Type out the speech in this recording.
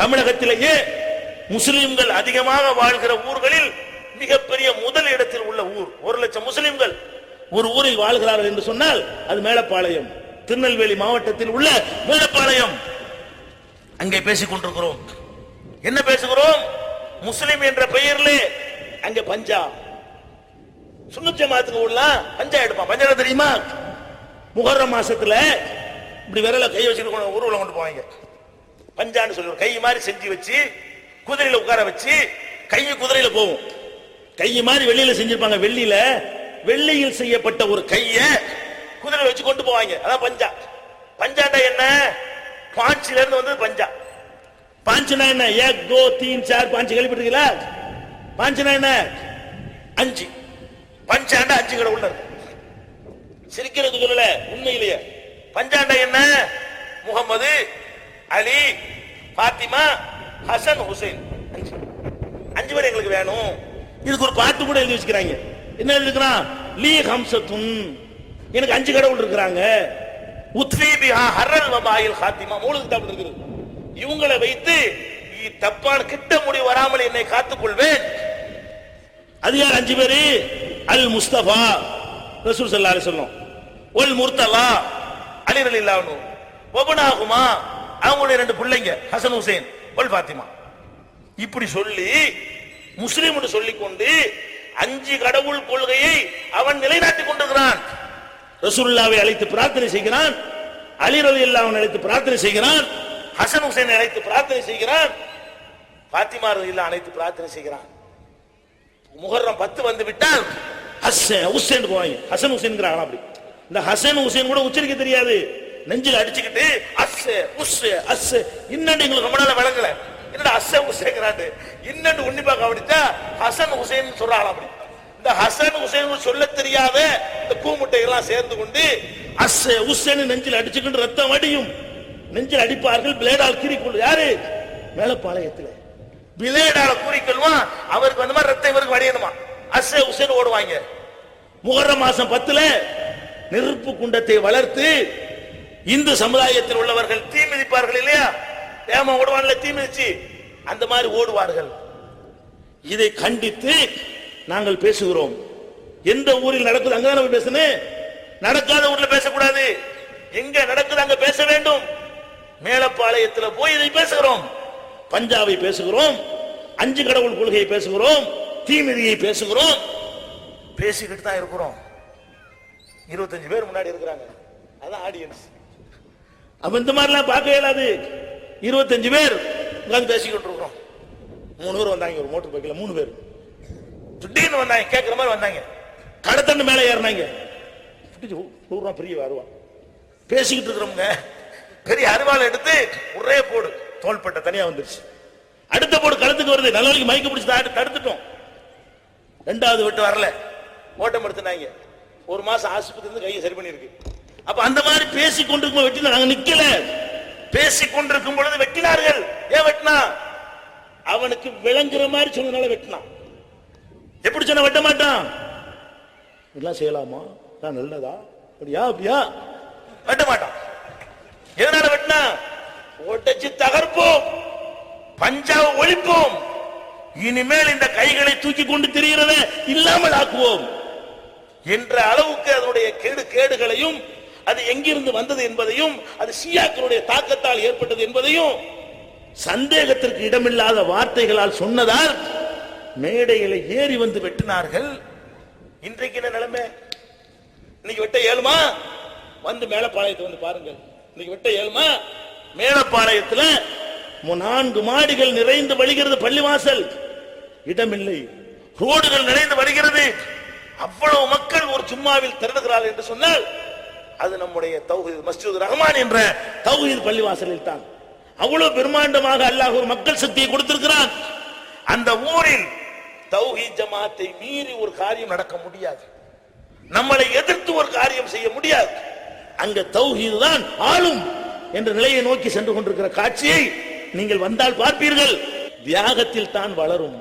தமிழகத்திலேயே முஸ்லிம்கள் அதிகமாக வாழ்கிற ஊர்களில் மிகப்பெரிய முதல் இடத்தில் உள்ள ஊர். ஒரு லட்சம் முஸ்லிம்கள் ஒரு ஊரில் வாழ்கிறார்கள் என்று சொன்னால் அது மேலப்பாளையம். திருநெல்வேலி மாவட்டத்தில் உள்ள மேலப்பாளையம். அங்கே பேசிக் கொண்டிருக்கிறோம். என்ன பேசுகிறோம்? முஸ்லிம் என்ற பெயரிலே அங்க பஞ்சா. சுண்ணத் ஜமாத்துக்கு உள்ள? பஞ்சா எடுப்பான் பஞ்சா தெரியுமா? முகர்ரம் மாசத்துல இப்படி விரல கை வச்சுட்டு கொண்டு ஊர்வலம் கொண்டு போவாங்க. பஞ்சான்னு சொல்லுவோம். கை மாதிரி செஞ்சு வச்சு குதிரையில உட்கார வச்சு கை குதிரையில போகும் கை மாதிரி வெள்ளியில செஞ்சிருப்பாங்க. வெள்ளியில வெள்ளியில் செய்யப்பட்ட ஒரு கைய குதிரை வச்சு கொண்டு போவாங்க. அதான் பஞ்சா. பஞ்சாண்டா என்ன? பாஞ்சில இருந்து வந்தது பஞ்சா. பாஞ்சுனா என்ன? ஏக் தோ தீன் சார் பாஞ்சு கேள்விப்பட்டிருக்கீங்களா? பாஞ்சுனா என்ன? அஞ்சு. பஞ்சாண்டா அஞ்சு கடை உள்ள சிரிக்கிறது சொல்லல உண்மையிலேயே. பஞ்சாண்டா என்ன? முகமது அலி பாத்திமா ஹசன் ஹுசைன். அஞ்சு அஞ்சு பேர் எங்களுக்கு வேணும். இதுக்கு ஒரு பாட்டு கூட எழுதி வச்சுக்கிறாங்க. என்ன எழுதிக்கிறான் லீ ஹம்சத்துன். எனக்கு அஞ்சு கடவுள் இருக்கிறாங்க. உத்வி பிஹா ஹர்ரல் வபாயில் ஹாத்திமா. மூணு கிதாப் இருக்குது. இவங்களை வைத்து தப்பான கிட்ட முடிவு வராமல் என்னை காத்துக் கொள்வேன் அது யார் அஞ்சு பேரு? அல் முஸ்தபா. ரசூல் சல்லா அலி சொல்லும் ஒல் முர்த்தலா. அலி அலி இல்லாவனும் ஒபனாகுமா அவங்களுடைய ரெண்டு பிள்ளைங்க ஹசன் ஹுசேன் ஒல் பாத்திமா இப்படி சொல்லி முஸ்லீம் சொல்லிக் கொண்டு அஞ்சு கடவுள் கொள்கையை அவன் நிலைநாட்டிக் கொண்டிருக்கிறான். ரசூல்லாவை அழைத்து பிரார்த்தனை செய்கிறான். அலி அவன் அழைத்து பிரார்த்தனை செய்கிறான். ஹசன் ஹுசேன் அழைத்து பிரார்த்தனை செய்கிறான். பாத்திமா ரலியல்லாஹு அழைத்து பிரார்த்தனை செய்கிறான். முகர்ரம் பத்து வந்து விட்டால் ஹசன் ஹுசேன் போவாங்க ஹசன் ஹுசேன்ங்கிறாங்க அப்படி. இந்த ஹசன் ஹுசேன் கூட உச்சரிக்க தெரியாது. நெஞ்சில் அடிச்சுக்கிட்டு அஸ்ஸு உஸ்ஸு அஸ்ஸு. இன்னும் எங்களுக்கு ரொம்ப நாளா விளங்கல. என்னடா அஸ்ஸ உசேங்கிறாண்டு இன்னும் உன்னிப்பா கவனிச்சா ஹசன் ஹுசைன் சொல்றாங்க அப்படி. இந்த ஹசன் ஹுசேன் சொல்ல தெரியாத இந்த கூமுட்டை எல்லாம் சேர்ந்து கொண்டு அஸ்ஸு உஸ்ஸேன்னு நெஞ்சில் அடிச்சுக்கிட்டு ரத்தம் வடியும். நெஞ்சில் அடிப்பார்கள் பிளேடால் கீறிக்கொள்ளு யாரு? மேலப்பாளையத்தில். பிளேடால கூறிக்கொள்வான் அவருக்கு வந்து மாதிரி ரத்தம் இவருக்கு வடியணுமா? அஸ்ஸே உசேன் ஓடுவாங்க. முகர மாசம் பத்துல நெருப்பு குண்டத்தை வளர்த்து இந்து சமுதாயத்தில் உள்ளவர்கள் தீ மிதிப்பார்கள் இல்லையா? ஏமா ஓடுவான்ல தீ மிதிச்சு. அந்த மாதிரி ஓடுவார்கள். இதை கண்டித்து நாங்கள் பேசுகிறோம். எந்த ஊரில் நடக்குது அங்க நம்ம பேசணும்? நடக்காத ஊர்ல பேசக்கூடாது. எங்க நடக்குது அங்க பேச வேண்டும். மேலப்பாளையத்தில் போய் இதை பேசுகிறோம். பஞ்சாபை பேசுகிறோம். அஞ்சு கடவுள் கொள்கையை பேசுகிறோம். தீமிதியை பேசுகிறோம். பேசிக்கிட்டு தான் இருக்கிறோம். இருபத்தஞ்சு பேர் முன்னாடி இருக்கிறாங்க. அதான் ஆடியன்ஸ் அப்ப இந்த மாதிரிலாம் பார்க்க இயலாது இருபத்தஞ்சு பேர் உட்காந்து பேசிக்கிட்டு இருக்கிறோம். மூணு பேர் வந்தாங்க ஒரு மோட்டர் பைக்கில் மூணு பேர். திடீர்னு வந்தாங்க கேட்குற மாதிரி வந்தாங்க. கடத்தண்டு மேலே ஏறினாங்க. பிடிச்சு நூறுரூவா பெரிய வருவான் பேசிக்கிட்டு இருக்கிறவங்க பெரிய அருவாள் எடுத்து ஒரே போடு. தோள்பட்டை தனியாக வந்துருச்சு. அடுத்த போடு களத்துக்கு வருது. நல்லவழிக்கு மைக்க பிடிச்சி தடு- தடுத்துட்டோம். ரெண்டாவது விட்டு வரல. ஓட்டம் எடுத்துனாங்க ஒரு மாசம் ஆஸ்பத்திரி கையை சரி பண்ணிருக்கு அப்ப அந்த மாதிரி பேசி கொண்டிருக்கும் வெட்டினா நாங்க நிக்கல. பேசி கொண்டிருக்கும் பொழுது வெட்டினார்கள். ஏன் வெட்டினா? அவனுக்கு விளங்குற மாதிரி சொன்னதுனால வெட்டினான். எப்படி சொன்ன வெட்ட மாட்டான்? இதெல்லாம் செய்யலாமா? நான் நல்லதா? அப்படியா அப்படியா வெட்ட மாட்டான். எதனால வெட்டினா? ஒட்டச்சு தகர்ப்போம். பஞ்சாவை ஒழிப்போம். இனிமேல் இந்த கைகளை தூக்கி கொண்டு திரிகிறத இல்லாமல் ஆக்குவோம். என்ற அளவுக்கு அதனுடைய கேடு கேடுகளையும் அது எங்கிருந்து வந்தது என்பதையும் அது சியாக்களுடைய தாக்கத்தால் ஏற்பட்டது என்பதையும் சந்தேகத்திற்கு இடமில்லாத வார்த்தைகளால் சொன்னதால் மேடைகளை ஏறி வந்து வெட்டினார்கள். இன்றைக்கு என்ன நிலைமை? இன்னைக்கு வெட்ட ஏழுமா? வந்து மேலப்பாளையத்தை வந்து பாருங்கள். இன்னைக்கு வெட்ட ஏழுமா? மேலப்பாளையத்துல நான்கு மாடிகள் நிறைந்து வழிகிறது பள்ளிவாசல். இடமில்லை. ரோடுகள் நிறைந்து வருகிறது அவ்வளவு மக்கள் ஒரு சும்மாவில் திரளுகிறார்கள் என்று சொன்னால் அது நம்முடைய தௌஹீத் மஸ்ஜித் ரஹ்மான் என்ற தௌஹீத் பள்ளிவாசலில் தான். அவ்வளவு பெருமாண்டமாக அல்லாஹ் ஒரு மக்கள் சக்தியை கொடுத்திருக்கிறான். அந்த ஊரில் தௌஹீத் ஜமாத்தை மீறி ஒரு காரியம் நடக்க முடியாது. நம்மளை எதிர்த்து ஒரு காரியம் செய்ய முடியாது. அங்க தௌஹீது தான் ஆளும் என்ற நிலையை நோக்கி சென்று கொண்டிருக்கிற காட்சியை நீங்கள் வந்தால் பார்ப்பீர்கள். தியாகத்தில் தான் வளரும்.